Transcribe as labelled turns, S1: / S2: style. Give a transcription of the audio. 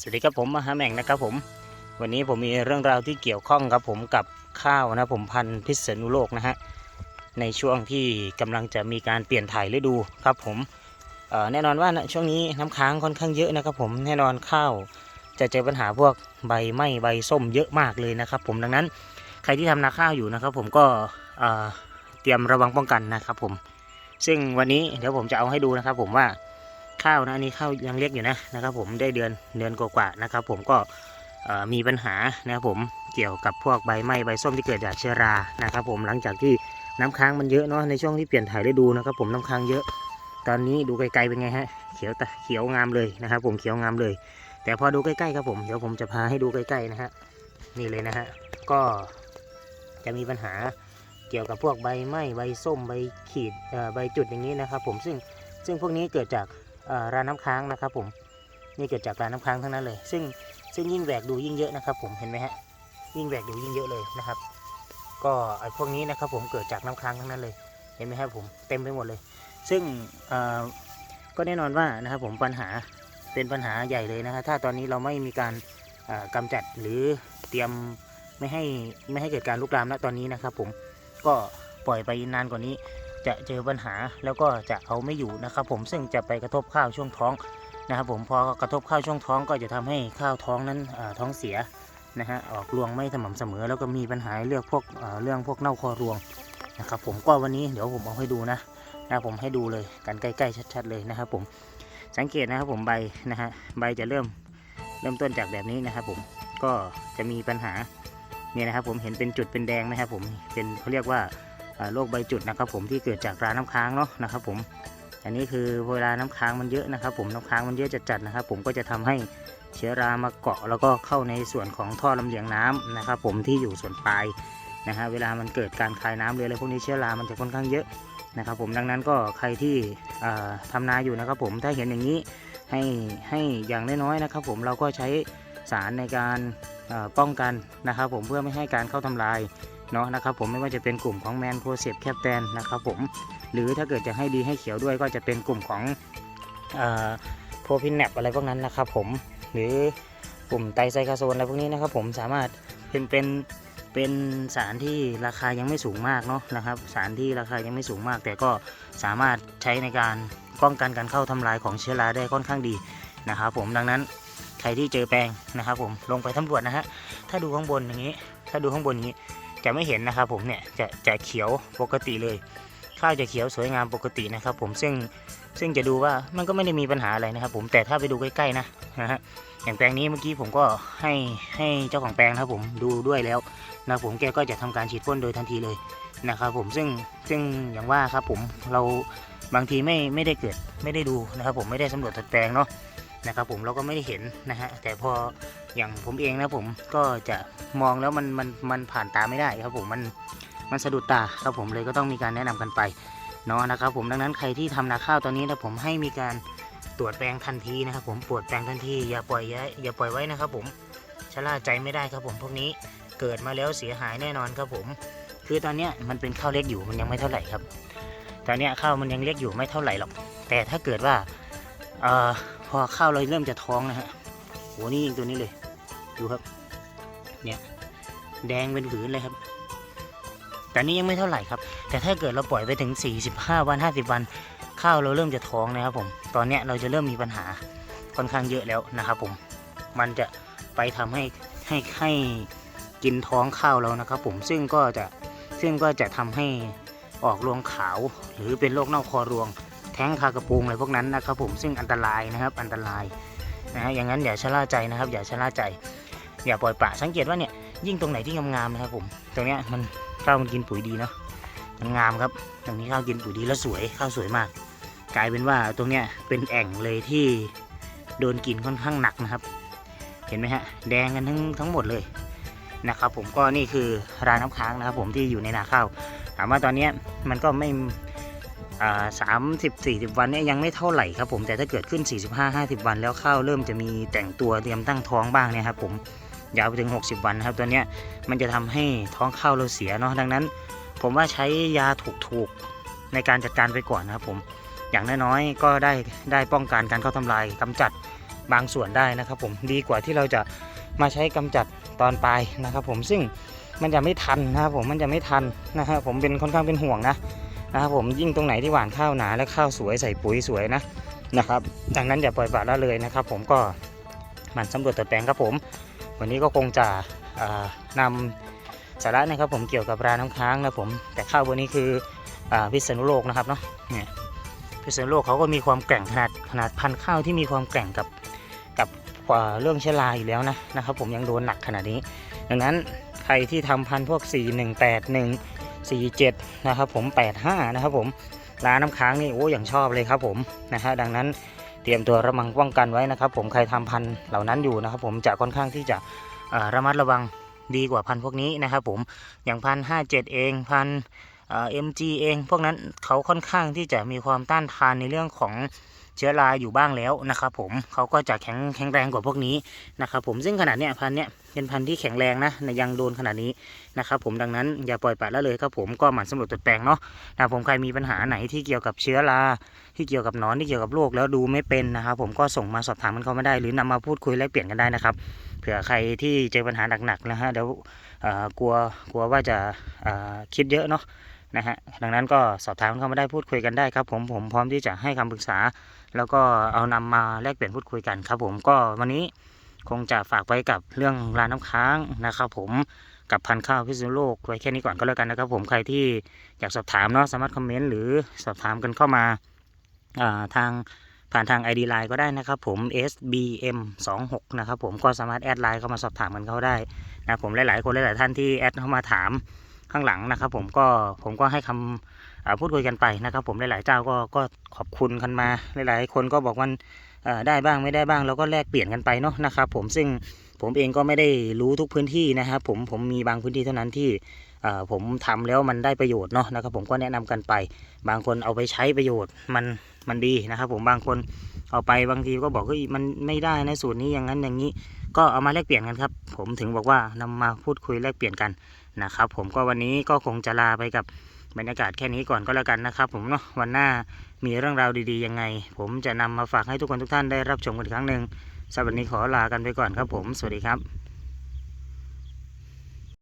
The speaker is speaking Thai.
S1: สวัสดีครับผมมหาแม่งนะครับผม วันนี้ผมมีเรื่องราวที่เกี่ยวข้องครับผมกับข้าวนะผมพันธุ์พิษณุโลกนะฮะในช่วงที่กำลังจะมีการเปลี่ยนถ่ายฤดูครับผมแน่นอนว่านะช่วงนี้น้ำค้างค่อนข้างเยอะนะครับผมแน่นอนข้าวจะเจอปัญหาพวกใบไหม้ใบส้มเยอะมากเลยนะครับ ผมดังนั้นใครที่ทำนาข้าวอยู่นะครับ ผมก็เตรียมระวังป้องกันนะครับผมซึ่งวันนี้เดี๋ยวผมจะเอาให้ดูนะครับ ผมว่า ข้าวนะอันนี้ข้าวยังเล็กอยู่นะนะครับผมได้เดือนเดือนกว่าๆนะครับผมก็มีปัญหานะครับผมเกี่ยวกับพวกใบไหม้ใบส้มที่เกิดจากเชื้อรานะครับผมหลังจากที่น้ำค้างมันเยอะเนาะในช่วงที่เปลี่ยนถ่ายฤดูนะครับผมน้ำค้างเยอะ ตอนนี้ดูไกลๆเป็นไงฮะเขียวตะเขียวงามเลยนะครับ ผมเขียวงามเลย แต่พอดูใกล้ๆครับผมเดี๋ยวผมจะพาให้ดูใกล้ๆนะฮะนี่เลยนะฮะก็จะมีปัญหาเกี่ยวกับพวกใบไหม้ใบส้มใบขีดใบจุดอย่างนี้นะครับผมซึ่งซึ่งพวกนี้เกิดจาก ร้านน้ำค้างนะครับผมนี่เกิดจากร้านน้ำค้างทั้งนั้นเลย ซึ่งซึ่งยิ่งแหวกดูยิ่งเยอะนะครับ ผมเห็นไหมฮะยิ่งแหวกดูยิ่งเยอะเลยนะครับ ก็ไอ้พวกนี้นะครับผมเกิดจากน้ำค้างทั้งนั้นเลย เห็นไหมครับผมเต็มไปหมดเลย ซึ่งก็แน่นอนว่านะครับผมปัญหาเป็นปัญหาใหญ่เลยนะครับถ้าตอนนี้เราไม่มีการเอ่อกำจัดหรือเตรียมไม่ให้ไม่ให้เกิดการลุกลามณตอนนี้นะครับ ผมก็ปล่อยไปนานกว่านี้ จะเจอปัญหาแล้วก็จะเอาไม่อยู่นะครับ ผมซึ่งจะไปกระทบข้าวช่วงท้องนะครับ ผมพอกระทบข้าวช่วงท้องก็จะทำให้ข้าวท้องนั้นท้องเสียนะฮะออกรวงไม่สม่ำเสมอ แล้วก็มีปัญหาเรื่องพวกเรื่องพวกเน่าคอรวงนะครับ ผมก็วันนี้เดี๋ยวผมเอาให้ดูนะนะผมให้ดูเลยกันใกล้ๆชัด ๆ เลยนะครับ ผมสังเกตนะครับผมใบนะฮะใบจะเริ่มเริ่มต้นจากแบบนี้นะครับ ผมก็จะมีปัญหาเนี่ยนะครับ ผมเห็นเป็นจุดเป็นแดงนะครับ ผมเป็นเขาเรียกว่า โรคใบจุดนะครับ ผมที่เกิดจากราน้ำค้างเนาะนะครับผมอันนี้คือเวลาน้ำค้างมันเยอะนะครับ ผมน้ำค้างมันเยอะจัดๆนะครับ ผมก็จะทำให้เชื้อรามาเกาะแล้วก็เข้าในส่วนของท่อลำเลียงน้ำนะครับ ผมที่อยู่ส่วนปลายนะฮะเวลามันเกิดการคายน้ำหรืออะไรพวกนี้เชื้อรามันจะค่อนข้างเยอะนะครับ ผมดังนั้นก็ใครที่อ่าทำนาอยู่นะครับ ผมถ้าเห็นอย่างนี้ให้ให้อย่างน้อยๆนะครับ ผมเราก็ใช้สารในการป้องกันนะครับ ผมเพื่อไม่ให้การเข้าทำลาย เนาะนะครับผมไม่ว่าจะเป็นกลุ่มของแมนโพเซปแคปแตนนะครับผมหรือถ้าเกิดจะให้ดีให้เขียวด้วยก็จะเป็นกลุ่มของโพพินแนปอะไรพวกนั้นนะครับผมหรือกลุ่มไตไซคาโซนอะไรพวกนี้นะครับผมสามารถเป็นเป็นเป็นสารที่ราคายังไม่สูงมากเนาะนะครับสารที่ราคายังไม่สูงมาก แต่ก็สามารถใช้ในการป้องกันการเข้าทำลายของเชื้อราได้ค่อนข้างดีนะครับผมดังนั้นใครที่เจอแปลงนะครับผมลงไปสำรวจนะฮะถ้าดูข้างบนอย่างนี้ ถ้าดูข้างบนอย่างนี้ จะไม่เห็นนะครับผมเนี่ยจะจะเขียวปกติเลย ข้าวจะเขียวสวยงามปกตินะครับ ผมซึ่งซึ่งจะดูว่ามันก็ไม่ได้มีปัญหาอะไรนะครับผมแต่ถ้าไปดูใกล้ๆนะนะฮะอย่างแปลงนี้เมื่อกี้ผมก็ให้ให้เจ้าของแปลงนะครับผมดูด้วยแล้วนะผมแกก็จะทำการฉีดพ่นโดยทันทีเลยนะครับผมซึ่งซึ่งอย่างว่าครับผมเราบางทีไม่ไม่ได้เกิดไม่ได้ดูนะครับผมไม่ได้สำรวจตัดแปลงเนาะ นะครับผมเราก็ไม่ได้เห็นนะฮะแต่พออย่างผมเองนะผมก็จะมองแล้วมันมันมันผ่านตาไม่ได้ครับผมมันมันสะดุดตาครับผมเลยก็ต้องมีการแนะนำกันไปเนาะนะครับผมดังนั้นใครที่ทำนาข้าวตอนนี้นะผมให้มีการตรวจแปลงทันทีนะครับผมตรวจแปลงทันทีอย่าปล่อยอย่าอย่าปล่อยไว้นะครับผมชะล่าใจไม่ได้ครับผมพวกนี้เกิดมาแล้วเสียหายแน่นอนครับผม คือตอนนี้มันเป็นข้าวเล็กอยู่มันยังไม่เท่าไหร่ครับ ตอนนี้ข้าวมันยังเล็กอยู่ไม่เท่าไหร่หรอก แต่ถ้าเกิดว่า พอข้าวเราเริ่มจะท้องนะฮะโหนี่ยิงตัวนี้เลย ดูครับ เนี่ย แดงเป็นผืนเลยครับ แต่นี่ยังไม่เท่าไหร่ครับ แต่ถ้าเกิดเราปล่อยไปถึง 45 วัน 50 วัน ข้าวเราเริ่มจะท้องนะครับผม ตอนเนี้ยเราจะเริ่มมีปัญหาค่อนข้างเยอะแล้วนะครับผม มันจะไปทำให้ให้ให้กินท้องข้าวเรานะครับ ผม ซึ่งก็จะซึ่งก็จะทำให้ออกรวงขาวหรือเป็นโรคเน่าคอรวง แท้งคากระปุงอะไรพวกนั้นนะครับผมซึ่งอันตรายนะครับอันตรายนะฮะอย่างนั้นอย่าชะล่าใจนะครับ อย่าชะล่าใจ อย่าปล่อยปละสังเกตว่าเนี่ยยิ่งตรงไหนที่งามๆนะครับผมตรงเนี้ยมันข้าวมันกินปุ๋ยดีเนาะมันงามครับตรงนี้ข้าวกินปุ๋ยดีแล้วสวยข้าวสวยมาก กลายเป็นว่าตรงเนี้ยเป็นแอ่งเลยที่โดนกินค่อนข้างหนักนะครับ เห็นไหมฮะแดงกันทั้งทั้งหมดเลยนะครับผมก็นี่คือรางน้ำค้างนะครับผมที่อยู่ในนาข้าวถามว่าตอนเนี้ยมันก็ไม่ สามสิบสี่สิบวันเนี่ยยังไม่เท่าไหร่ครับผมแต่ถ้าเกิดขึ้น 45 50 วันแล้วข้าวเริ่มจะมีแต่งตัวเตรียมตั้งท้องบ้างเนี่ยครับผมยาวไปถึง 60 วันครับตัวเนี้ยมันจะทำให้ท้องข้าวเราเสียเนาะดังนั้น ผมว่าใช้ยาถูกๆในการจัดการไปก่อนนะครับผมอย่างน้อยๆก็ได้ได้ป้องกันการเข้าทำลายกำจัดบางส่วนได้นะครับผมดีกว่าที่เราจะมาใช้กำจัดตอนปลายนะครับผมซึ่งมันจะไม่ทันนะครับผมมันจะไม่ทันนะฮะผมเป็นค่อนข้างเป็นห่วงนะ นะครับผมยิ่งตรงไหนที่หว่านข้าวหนาและข้าวสวยใส่ปุ๋ยสวยนะนะครับ ดังนั้นอย่าปล่อยปละละเลยนะครับ ผมก็หมันสำรวจตัวแปลงครับผม วันนี้ก็คงจะอ่านำสาระนะครับผมเกี่ยวกับราน้ำค้างนะผมแต่ข้าววันนี้คืออพิษณุโลกนะครับเนาะเนี่ยพิษณุโลกเขาก็มีความแกร่งขนาดขนาดพันธุ์ข้าวที่มีความแกร่งกับกับเรื่องเชื้อราอยู่แล้วนะนะครับ ผมยังโดนหนักขนาดนี้ ดังนั้นใครที่ทำพันธุ์พวก 4181 47นะครับผม85นะครับผมร้านน้ำค้างนี่โอ้อย่างชอบเลยครับผมนะฮะดังนั้นเตรียมตัวระมังป้องกันไว้นะครับ ผมใครทำพันธุ์เหล่านั้นอยู่นะครับ ผมจะค่อนข้างที่จะระมัดระวังดีกว่าพันธุ์พวกนี้นะครับผมอย่างพันห้าเจ็ดเองพันเอ็มจีเอง พวกนั้นเขาค่อนข้างที่จะมีความต้านทานในเรื่องของ เชื้อราอยู่บ้างแล้วนะครับผมเขาก็จะแข็งแข็งแรงกว่าพวกนี้นะครับผมซึ่งขนาดเนี้ยพันเนี้ยเป็นพันธุ์ที่แข็งแรงนะยังโดนขนาดนี้นะครับผมดังนั้นอย่าปล่อยปละละเลยครับผมก็หมั่นสำรวจตรวจแปลงเนาะนะผมใครมีปัญหาไหนที่เกี่ยวกับเชื้อราที่เกี่ยวกับนอนที่เกี่ยวกับโรคแล้วดูไม่เป็นนะครับผมก็ส่งมาสอบถามกันเข้ามาได้ หรือนำมาพูดคุยแลกเปลี่ยนกันได้นะครับเผื่อใครที่เจอปัญหาหนักๆนะฮะเดี๋ยวกลัวกลัวว่าจะคิดเยอะเนาะ นะฮะดังนั้นก็สอบถามเข้ามาได้พูดคุยกันได้ครับ ผมผมพร้อมที่จะให้คำปรึกษา แล้วก็เอานำมาแลกเปลี่ยนพูดคุยกันครับ ผมก็วันนี้คงจะฝากไว้กับเรื่องร้านน้ำค้างนะครับ ผมกับพันข้าวพิษณุโลกไว้แค่นี้ก่อนก็แล้วกันนะครับ ผมใครที่อยากสอบถามเนาะสามารถคอมเมนต์หรือสอบถามกันเข้ามาาทางผ่านทาง ID Line ก็ได้นะครับผม SBM 2 6 นะครับผมก็สามารถแอดไลน์เข้ามาสอบถามกันเข้าได้นะผมหลายๆ คนหลายๆท่านที่แอดเข้ามาถาม ข้างหลังนะครับ ผมก็ผมก็ให้คำอ่าพูดคุยกันไปนะครับ ผมหลายๆเจ้าก็ก็ขอบคุณกันมาหลายๆ คนก็บอกว่าได้บ้างไม่ได้บ้างเราก็แลกเปลี่ยนกันไปเนาะนะครับ ผมซึ่งผมเองก็ไม่ได้รู้ทุกพื้นที่นะครับผมผมมีบางพื้นที่เท่านั้นที่ผมทำแล้วมันได้ประโยชน์เนาะนะครับ ผมก็แนะนำกันไป บางคนเอาไปใช้ประโยชน์มันมันดีนะครับ ผมบางคนเอาไปบางทีก็บอกเฮ้ยมันไม่ได้นะสูตรนี้อย่างนั้นอย่างนี้ ก็เอามาแลกเปลี่ยนกันครับ ผมถึงบอกว่านำมาพูดคุยแลกเปลี่ยนกัน นะครับ ผมก็วันนี้ก็คงจะลาไปกับบรรยากาศแค่นี้ก่อนก็แล้วกันนะครับ ผมเนาะวันหน้ามีเรื่องราวดีๆยังไง ผมจะนำมาฝากให้ทุกคนทุกท่านได้รับชมกันอีกครั้งหนึ่งสำหรับวันนี้ขอลากันไปก่อนครับผม สวัสดีครับ